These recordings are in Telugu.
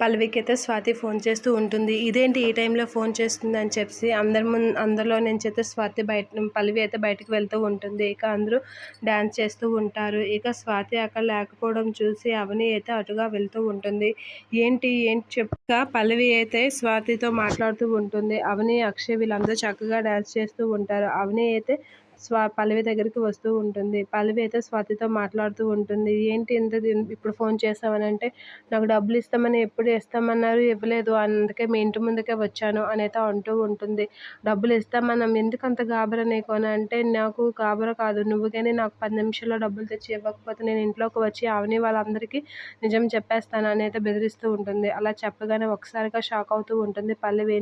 పల్లవికి అయితే స్వాతి ఫోన్ చేస్తూ ఉంటుంది. ఇదేంటి ఈ టైంలో ఫోన్ చేస్తుంది అని చెప్పి అందరి ముందు అందరిలో నుంచి అయితే స్వాతి బయట పల్లవి అయితే బయటకు వెళ్తూ ఉంటుంది. ఇక అందరూ డ్యాన్స్ చేస్తూ ఉంటారు. ఇక స్వాతి అక్కడ లేకపోవడం చూసి అవని అయితే అటుగా వెళ్తూ ఉంటుంది. ఏంటి ఏంటి చెప్పక పల్లవి అయితే స్వాతితో మాట్లాడుతూ ఉంటుంది. అవని అక్షయ్ వీళ్ళందరూ చక్కగా డ్యాన్స్ చేస్తూ ఉంటారు. అవని అయితే స్వా పల్లవి దగ్గరికి వస్తూ ఉంటుంది. పల్లవి అయితే స్వాతితో మాట్లాడుతూ ఉంటుంది. ఏంటి ఇంత ఇప్పుడు ఫోన్ చేస్తామని అంటే నాకు డబ్బులు ఇస్తామని ఎప్పుడు ఇస్తామన్నారు? ఇవ్వలేదు. అందుకే మీ ఇంటి ముందుకే వచ్చాను అని అయితే అంటూ ఉంటుంది. డబ్బులు ఇస్తామన్నాం. ఎందుకు అంత గాబరా నీకు అని అంటే నాకు గాబరా కాదు. నువ్వు కానీ నాకు పది నిమిషాల్లో డబ్బులు తెచ్చి ఇవ్వకపోతే నేను ఇంట్లోకి వచ్చి అవని వాళ్ళందరికీ నిజం చెప్పేస్తాను అని అయితే బెదిరిస్తూ ఉంటుంది. అలా చెప్పగానే ఒకసారిగా షాక్ అవుతూ ఉంటుంది. పల్లవి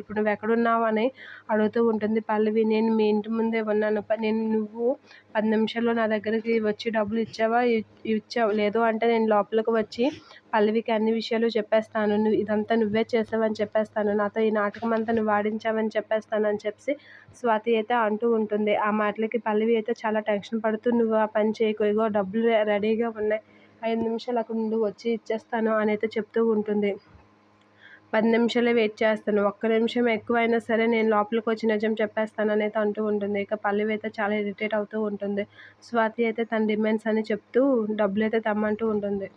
ఇప్పుడు నువ్వు ఎక్కడున్నావు అని అడుగుతూ ఉంటుంది. పల్లవి నేను మీ ఇంటి ముందే ఉన్నాను. నేను నువ్వు పది నిమిషాల్లో నా దగ్గరికి వచ్చి డబ్బులు ఇచ్చావా? ఇచ్చావు లేదు అంటే నేను లోపలికి వచ్చి పల్లవికి అన్ని విషయాలు చెప్పేస్తాను. నువ్వు ఇదంతా నువ్వే చేసావని చెప్పేస్తాను. నాతో ఈ నాటకం అంతా నువ్వు ఆడించావని చెప్పేస్తాను అని చెప్పి స్వాతి అయితే అంటూ ఉంటుంది. ఆ మాటలకి పల్లవి అయితే చాలా టెన్షన్ పడుతూ నువ్వు ఆ పని చేయకు. ఇగో డబ్బులు రెడీగా ఉన్నాయి. ఐదు నిమిషాలు అక్కడ నుండి వచ్చి ఇచ్చేస్తాను అని అయితే చెప్తూ ఉంటుంది. పది నిమిషాలే వెయిట్ చేస్తాను. ఒక్క నిమిషం ఎక్కువైనా సరే నేను లోపలికి వచ్చి నిజం చెప్పేస్తాను అనేది అంటూ ఉంటుంది. ఇక పల్లవి అయితే చాలా ఇరిటేట్ అవుతూ ఉంటుంది. స్వాతి అయితే తన డిమాండ్స్ అని చెప్తూ డబ్బులు అయితే తెమ్మంటూ ఉంటుంది.